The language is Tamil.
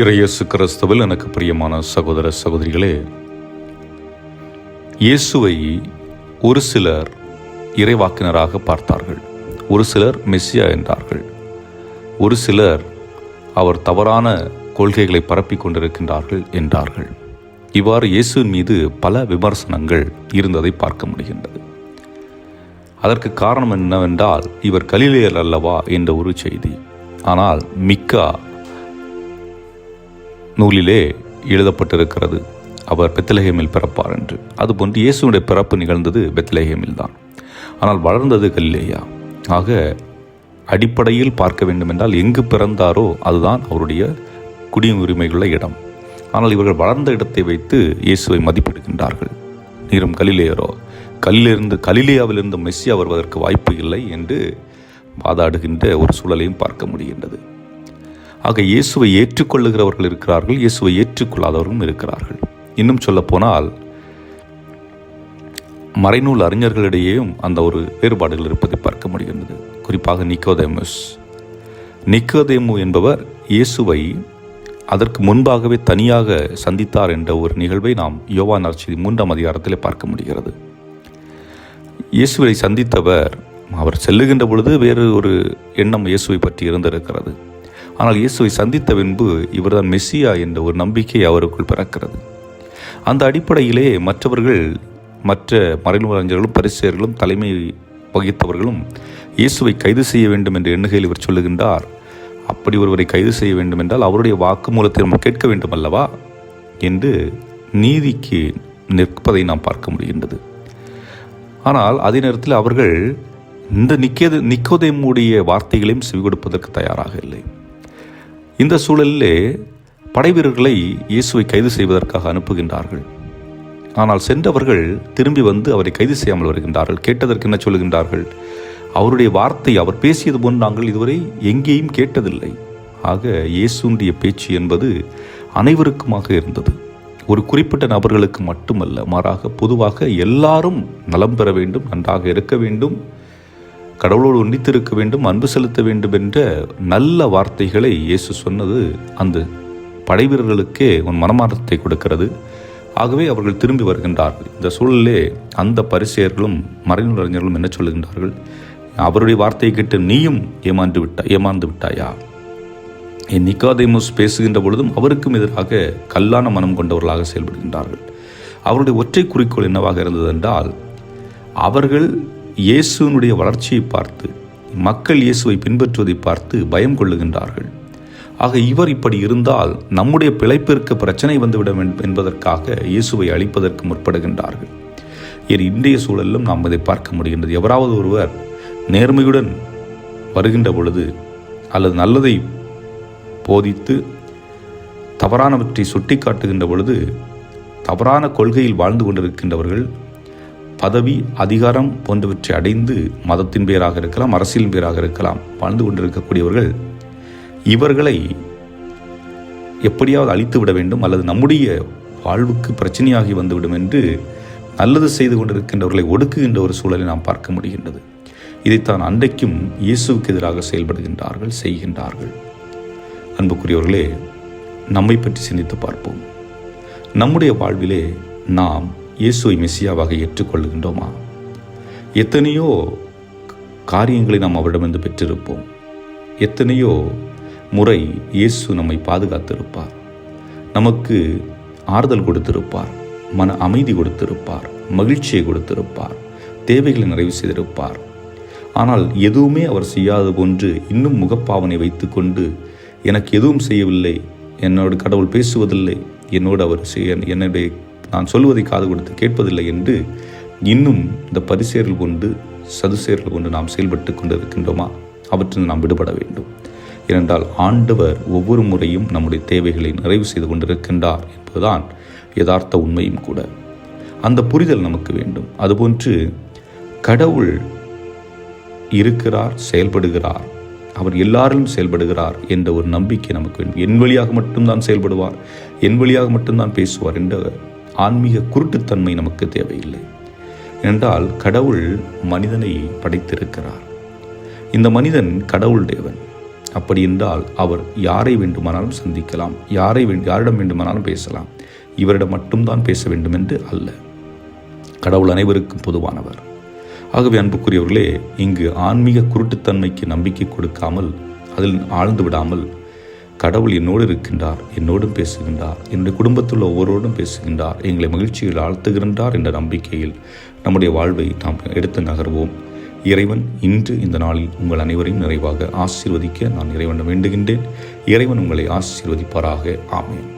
இறையேசு கிறிஸ்துவில் எனக்கு பிரியமான சகோதர சகோதரிகளே இயேசுவை ஒரு சிலர் இறைவாக்கினராக பார்த்தார்கள். ஒரு சிலர் மெஸ்ஸியா என்றார்கள். ஒரு சிலர் அவர் தவறான கொள்கைகளை பரப்பிக் கொண்டிருக்கின்றார்கள் என்றார்கள். இவ்வாறு இயேசுவின் மீது பல விமர்சனங்கள் இருந்ததை பார்க்க முடிகின்றது. அதற்கு காரணம் என்னவென்றால் இவர் கலிலேயர் அல்லவா என்ற ஒரு செய்தி. ஆனால் மிக்கா நூலிலே எழுதப்பட்டிருக்கிறது. அவர் பெத்தலகேமில் பிறப்பார் என்று. அதுபோன்று இயேசுடைய பிறப்பு நிகழ்ந்தது பெத்தலகேமில் தான் ஆனால் வளர்ந்தது கல்லேயா. ஆக அடிப்படையில் பார்க்க வேண்டுமென்றால் எங்கு பிறந்தாரோ அதுதான் அவருடைய குடியுரிமையுள்ள இடம். ஆனால் இவர்கள் வளர்ந்த இடத்தை வைத்து இயேசுவை மதிப்பிடுகின்றார்கள். நீரும் கலிலேயரோ கல்லிலிருந்து கலிலேயாவிலிருந்து மெஸ்ஸியா வருவதற்கு வாய்ப்பு இல்லை என்று வாதாடுகின்ற ஒரு சூழலையும் பார்க்க முடிகின்றது. ஆக இயேசுவை ஏற்றுக்கொள்ளுகிறவர்கள் இருக்கிறார்கள் இயேசுவை ஏற்றுக்கொள்ளாதவர்களும் இருக்கிறார்கள். இன்னும் சொல்லப்போனால் மறைநூல் அறிஞர்களிடையேயும் அந்த ஒரு வேறுபாடுகள் இருப்பதை பார்க்க முடிகின்றது. குறிப்பாக நிக்கோதேமஸ். நிக்கோதேமு என்பவர் இயேசுவை அதற்கு முன்பாகவே தனியாக சந்தித்தார் என்ற ஒரு நிகழ்வை நாம் யோவான் நற்செய்தி மூன்றாம் அதிகாரத்தில் பார்க்க முடிகிறது. இயேசுவை சந்தித்தவர் அவர் செல்லுகின்ற பொழுது வேறு ஒரு எண்ணம் இயேசுவை பற்றி இருந்திருக்கிறது. ஆனால் இயேசுவை சந்தித்த பின்பு இவர்தான் மெஸ்ஸியா என்ற ஒரு நம்பிக்கை அவருக்குள் பிறக்கிறது. அந்த அடிப்படையிலே மற்றவர்கள் மற்ற மறைநூலறிஞர்களும் பரிசெயர்களும் தலைமை வகித்தவர்களும் இயேசுவை கைது செய்ய வேண்டும் என்ற எண்ணுகையில் இவர் சொல்லுகின்றார். அப்படி ஒருவரை கைது செய்ய வேண்டும் என்றால் அவருடைய வாக்குமூலத்தை நம்ம கேட்க வேண்டும் அல்லவா என்று நீதிக்கு நிற்பதை நாம் பார்க்க முடிகின்றது. ஆனால் அதே நேரத்தில் அவர்கள் இந்த நிக்கது நிக்கோதேமுடைய வார்த்தைகளையும் செவி கொடுப்பதற்கு தயாராக இல்லை. இந்த சூழலிலே படைவீரர்களை இயேசுவை கைது செய்வதற்காக அனுப்புகின்றார்கள். ஆனால் சென்றவர்கள் திரும்பி வந்து அவரை கைது செய்யாமல் வருகின்றார்கள். கேட்டதற்கு என்ன சொல்கின்றார்கள் அவருடைய வார்த்தை அவர் பேசியது போன்று நாங்கள் இதுவரை எங்கேயும் கேட்டதில்லை. ஆக இயேசுடைய பேச்சு என்பது அனைவருக்குமாக இருந்தது. ஒரு குறிப்பிட்ட நபர்களுக்கு மட்டுமல்ல மாறாக பொதுவாக எல்லாரும் நலம் பெற வேண்டும் நன்றாக இருக்க வேண்டும். கடவுளோடு ஒன்றித்திருக்க வேண்டும் அன்பு செலுத்த வேண்டும் என்ற நல்ல வார்த்தைகளை இயேசு சொன்னது அந்த படைவீரர்களுக்கே உன் மனமாற்றத்தை கொடுக்கிறது. ஆகவே அவர்கள் திரும்பி வருகின்றார்கள். இந்த சூழலிலே அந்த பரிசெயர்களும் மறைநூலறிஞர்களும் என்ன சொல்லுகின்றார்கள்? அவருடைய வார்த்தையை கேட்டு நீயும் ஏமாந்து விட்டா ஏமாந்து விட்டாயா? என் நிக்காதேமுஸ் பேசுகின்ற பொழுதும் அவருக்கும் எதிராக கல்லான மனம் கொண்டவர்களாக செயல்படுகின்றார்கள். அவருடைய ஒற்றை குறிக்கோள் என்னவாக இருந்தது என்றால் அவர்கள் இயேசுனுடைய வளர்ச்சியை பார்த்து மக்கள் இயேசுவை பின்பற்றுவதை பார்த்து பயம் கொள்ளுகின்றார்கள். ஆக இவர் இப்படி இருந்தால் நம்முடைய பிழைப்பிற்கு பிரச்சனை வந்துவிடும் என்பதற்காக இயேசுவை அழிப்பதற்கு முற்படுகின்றார்கள். ஏன் இன்றைய சூழலிலும் நாம் இதை பார்க்க முடிகின்றது. எவராவது ஒருவர் நேர்மையுடன் வருகின்ற பொழுது அல்லது நல்லதை போதித்து தவறானவற்றை சுட்டி காட்டுகின்ற பொழுது தவறான கொள்கையில் வாழ்ந்து கொண்டிருக்கின்றவர்கள் பதவி அதிகாரம் போன்றவற்றை அடைந்து மதத்தின் பேராக இருக்கலாம் அரசியலின் பேராக இருக்கலாம் வாழ்ந்து கொண்டிருக்கக்கூடியவர்கள் இவர்களை எப்படியாவது அழித்து விட வேண்டும் அல்லது நம்முடைய வாழ்வுக்கு பிரச்சனையாகி வந்துவிடும் என்று நல்லது செய்து கொண்டிருக்கின்றவர்களை ஒடுக்குகின்ற ஒரு சூழலை நாம் பார்க்க முடிகின்றது. இதைத்தான் அன்றைக்கும் இயேசுவுக்கு எதிராக செயல்படுகின்றார்கள் செய்கின்றார்கள். அன்புக்குரியவர்களே நம்மை பற்றி சிந்தித்து பார்ப்போம். நம்முடைய வாழ்விலே நாம் இயேசுவை மெஸ்ஸியாவாக ஏற்றுக்கொள்கின்றோமா எத்தனையோ காரியங்களை நாம் அவரிடமிருந்து பெற்றிருப்போம். எத்தனையோ முறை இயேசு நம்மை பாதுகாத்திருப்பார். நமக்கு ஆறுதல் கொடுத்திருப்பார். மன அமைதி கொடுத்திருப்பார். மகிழ்ச்சியை கொடுத்திருப்பார். தேவைகளை நிறைவு செய்திருப்பார். ஆனால் எதுவுமே அவர் செய்யாத போன்று இன்னும் முகப்பாவனை வைத்துக்கொண்டு எனக்கு எதுவும் செய்யவில்லை. என்னோட கடவுள் பேசுவதில்லை. என்னோடு அவர் செய்ய என்னுடைய நான் சொல்வதை காது கொடுத்து கேட்பதில்லை என்று இன்னும் இந்த பரிசேர்கள் கொண்டு சதுசேர்கள் கொண்டு நாம் செயல்பட்டு கொண்டிருக்கின்றோமா? அவற்றில் நாம் விடுபட வேண்டும். ஏனென்றால் ஆண்டவர் ஒவ்வொரு முறையும் நம்முடைய தேவைகளை நிறைவு செய்து கொண்டிருக்கின்றார் என்பதுதான் யதார்த்த உண்மையும் கூட. அந்த புரிதல் நமக்கு வேண்டும். அதுபோன்று கடவுள் இருக்கிறார் செயல்படுகிறார். அவர் எல்லாரிலும் செயல்படுகிறார் என்ற ஒரு நம்பிக்கை நமக்கு வேண்டும். என் வழியாக மட்டும்தான் செயல்படுவார் என் வழியாக மட்டும்தான் பேசுவார் என்ற ஆன்மீக குருட்டுத்தன்மை நமக்கு தேவையில்லை. என்றால் கடவுள் மனிதனை படைத்திருக்கிறார். இந்த மனிதன் கடவுள் தேவன். அப்படி என்றால் அவர் யாரை வேண்டுமானாலும் சந்திக்கலாம் யாரை யாரிடம் வேண்டுமானாலும் பேசலாம். இவரிடம் மட்டும்தான் பேச வேண்டும் என்று அல்ல. கடவுள் அனைவருக்கும் பொதுவானவர். ஆகவே அன்புக்குரியவர்களே இங்கு ஆன்மீக குருட்டுத்தன்மைக்கு நம்பிக்கை கொடுக்காமல் அதில் ஆழ்ந்து விடாமல் கடவுள் என்னோடு இருக்கின்றார் என்னோடும் பேசுகின்றார் என்னுடைய குடும்பத்தில் ஒவ்வொருவரோடும் பேசுகின்றார் எங்களை மகிழ்ச்சியில் ஆழ்த்துகின்றார் என்ற நம்பிக்கையில் நம்முடைய வாழ்வை நாம் எடுத்து நகர்வோம். இறைவன் இன்று இந்த நாளில் உங்கள் அனைவரையும் நிறைவாக ஆசீர்வதிக்க நான் இறைவன் வேண்டுகின்றேன். இறைவன் உங்களை ஆசீர்வதிப்பாராக. ஆமேன்.